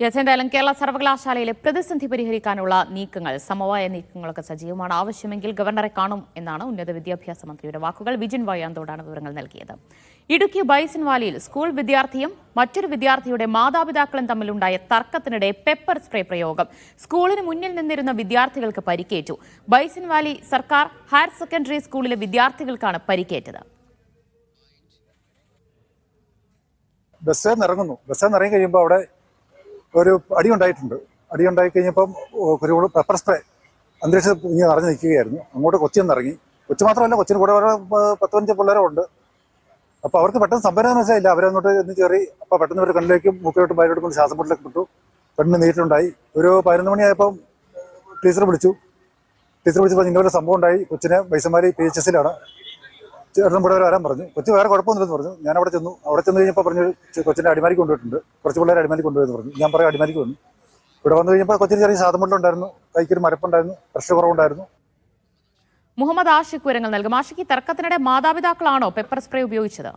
Yes എന്തായാലും കേരള സർവകലാശാലയിലെ പ്രതിസന്ധി പരിഹരിക്കാനുള്ള നീക്കങ്ങൾ സമവായ നീക്കങ്ങളൊക്കെ സജീവമാണ്. ആവശ്യമെങ്കിൽ ഗവർണറെ കാണും എന്നാണ് ഉന്നത വിദ്യാഭ്യാസ മന്ത്രിയുടെ വാക്കുകൾ. വിജിൻ വയ്യാന്തോടാണ് വിവരങ്ങൾ നൽകിയത്. ഇടുക്കി ബൈസൺ വാലിയിൽ സ്കൂൾ വിദ്യാർത്ഥിയും മറ്റൊരു വിദ്യാർത്ഥിയുടെ മാതാപിതാക്കളും തമ്മിലുണ്ടായ തർക്കത്തിനിടെ പെപ്പർ സ്പ്രേ പ്രയോഗം സ്കൂളിന് മുന്നിൽ നിന്നിരുന്ന വിദ്യാർത്ഥികൾക്ക് പരിക്കേറ്റു. ബൈസൺ വാലി സർക്കാർ ഹയർ സെക്കൻഡറി സ്കൂളിലെ വിദ്യാർത്ഥികൾക്കാണ് പരിക്കേറ്റത്. ബസ് നിറങ്ങുന്നു ഇറങ്ങുന്നു നിറങ്ങി കഴിയുമ്പോൾ അവിടെ ഒരു അടി ഉണ്ടായിട്ടുണ്ട്. അടി ഉണ്ടായി കഴിഞ്ഞപ്പം ഒരു പെപ്പർ സ്പ്രേ അന്തരീക്ഷത്തിൽ ഇങ്ങനെ നിറഞ്ഞു നിൽക്കുകയായിരുന്നു. അങ്ങോട്ട് കൊച്ചി നിന്ന് ഇറങ്ങി. കൊച്ചു മാത്രമല്ല കൊച്ചിന് കൂടെ വേറെ പത്ത് പതിനഞ്ച് പിള്ളേരുണ്ട് അപ്പോൾ അവർക്ക് പെട്ടെന്ന് സംഭവം മനസ്സിലായില്ല അവരങ്ങോട്ട് എന്ന് കയറി അപ്പോൾ പെട്ടെന്ന് ഒരു കണ്ണിലേക്കും മൂക്കിലോട്ടും വയലോട്ടും കൊണ്ട് ശ്വാസം മുട്ടിലേക്ക് വിട്ടു പെണ്ണിന് നീട്ടുണ്ടായി ഒരു പതിനൊന്ന് മണിയായപ്പം ടീച്ചർ വിളിച്ചു. ടീച്ചർ വിളിച്ചപ്പോൾ ഇങ്ങനെ ഒരു സംഭവം ഉണ്ടായി. കൊച്ചിനെ വൈസന്മാരി പി എച്ച് എസിലാണ് ചേട്ടനും കൂടെ വരാൻ പറഞ്ഞു. കൊച്ചു വേറെ കുഴപ്പമൊന്നുമില്ലെന്ന് പറഞ്ഞു. ഞാൻ അവിടെ ചെന്നു. അവിടെ ചെന്ന് കഴിഞ്ഞപ്പോൾ പറഞ്ഞു കൊച്ചിന്റെ കൊച്ചിനെ അടിമാലിക്ക് കൊണ്ടുപോയിട്ടുണ്ട്. കുറച്ച് പിള്ളേരെ അടിമാലിക്ക് കൊണ്ടുപോയെന്ന് പറഞ്ഞു. ഞാൻ പറയാം അടിമാലിക്ക് വന്നു. ഇവിടെ വന്നു കഴിഞ്ഞപ്പോൾ കൊച്ചിന് ചെറിയ ശ്വാസമുട്ടുണ്ടായിരുന്നു കൈക്കൊരു മരപ്പുണ്ടായിരുന്നു. പ്രഷർ കുറവുണ്ടായിരുന്നു. മുഹമ്മദ് ആഷിഖ് വിവരങ്ങൾ നൽകും. ആഷിഖ് ഈ തർക്കത്തിനിടെ മാതാപിതാക്കളാണോ പെപ്പർ സ്പ്രേ ഉപയോഗിച്ചത്?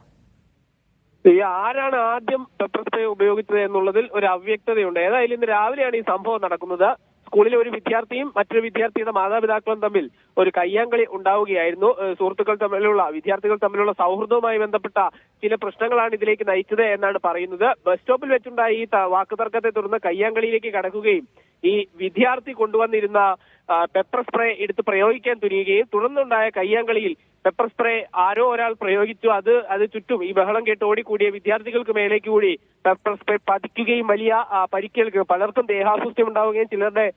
ഈ ആരാണ് ആദ്യം പെപ്പർ സ്പ്രേ ഉപയോഗിച്ചത് എന്നുള്ളതിൽ ഒരു അവ്യക്തതയുണ്ട്. ഏതായാലും ഇന്ന് രാവിലെയാണ് ഈ സംഭവം നടക്കുന്നത്. സ്കൂളിലെ ഒരു വിദ്യാർത്ഥിയും മറ്റൊരു വിദ്യാർത്ഥിയുടെ മാതാപിതാക്കളും തമ്മിൽ ഒരു കയ്യാങ്കളി ഉണ്ടാവുകയായിരുന്നു. സുഹൃത്തുക്കൾ തമ്മിലുള്ള വിദ്യാർത്ഥികൾ തമ്മിലുള്ള സൗഹൃദവുമായി ബന്ധപ്പെട്ട ചില പ്രശ്നങ്ങളാണ് ഇതിലേക്ക് നയിച്ചത് എന്നാണ് പറയുന്നത്. ബസ് സ്റ്റോപ്പിൽ വെച്ചുണ്ടായ ഈ വാക്കുതർക്കത്തെ തുടർന്ന് കയ്യാങ്കളിയിലേക്ക് കടക്കുകയും ഈ വിദ്യാർത്ഥി കൊണ്ടുവന്നിരുന്ന പെപ്പർ സ്പ്രേ എടുത്ത് പ്രയോഗിക്കാൻ തുനിയുകയും തുടർന്നുണ്ടായ കയ്യാങ്കളിയിൽ പെപ്പർ സ്പ്രേ ആരോ ഒരാൾ പ്രയോഗിച്ചു. അത് അത് ചുറ്റും ഈ ബഹളം കേട്ട് ഓടിക്കൂടിയ വിദ്യാർത്ഥികൾക്ക് മേലേക്ക് കൂടി പെപ്പർ സ്പ്രേ പതിക്കുകയും വലിയ ആ, പരിക്കേൽക്കുക പലർക്കും ദേഹാസ്വസ്ഥ്യം ഉണ്ടാവുകയും ചിലരുടെ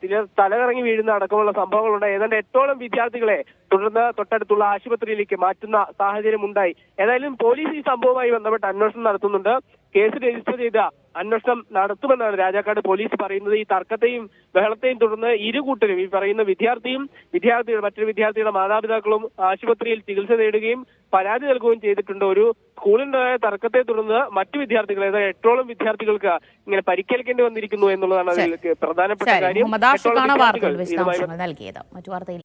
ചിലർ തലകറങ്ങി വീഴുന്ന അടക്കമുള്ള സംഭവങ്ങളുണ്ട്. ഏതാണ്ട് എട്ടോളം വിദ്യാർത്ഥികളെ തുടർന്ന് തൊട്ടടുത്തുള്ള ആശുപത്രിയിലേക്ക് മാറ്റുന്ന സാഹചര്യം ഉണ്ടായി ഏതായാലും പോലീസ് ഈ സംഭവവുമായി ബന്ധപ്പെട്ട് അന്വേഷണം നടത്തുന്നുണ്ട്. കേസ് രജിസ്റ്റർ ചെയ്ത അന്വേഷണം നടത്തുമെന്നാണ് രാജാക്കാട് പോലീസ് പറയുന്നത്. ഈ തർക്കത്തെയും ബഹളത്തെയും തുടർന്ന് ഇരു കൂട്ടരും ഈ പറയുന്ന വിദ്യാർത്ഥിയും വിദ്യാർത്ഥിയുടെ മറ്റൊരു വിദ്യാർത്ഥിയുടെ മാതാപിതാക്കളും ആശുപത്രിയിൽ ചികിത്സ നേടുകയും പരാതി നൽകുകയും ചെയ്തിട്ടുണ്ട്. ഒരു സ്കൂളിലുണ്ടായ തർക്കത്തെ തുടർന്ന് മറ്റു വിദ്യാർത്ഥികൾ അതായത് എട്ടോളം വിദ്യാർത്ഥികൾക്ക് ഇങ്ങനെ പരിക്കേൽക്കേണ്ടി വന്നിരിക്കുന്നു എന്നുള്ളതാണ് അതിൽ പ്രധാനപ്പെട്ട കാര്യം. മറ്റു വാർത്തയിൽ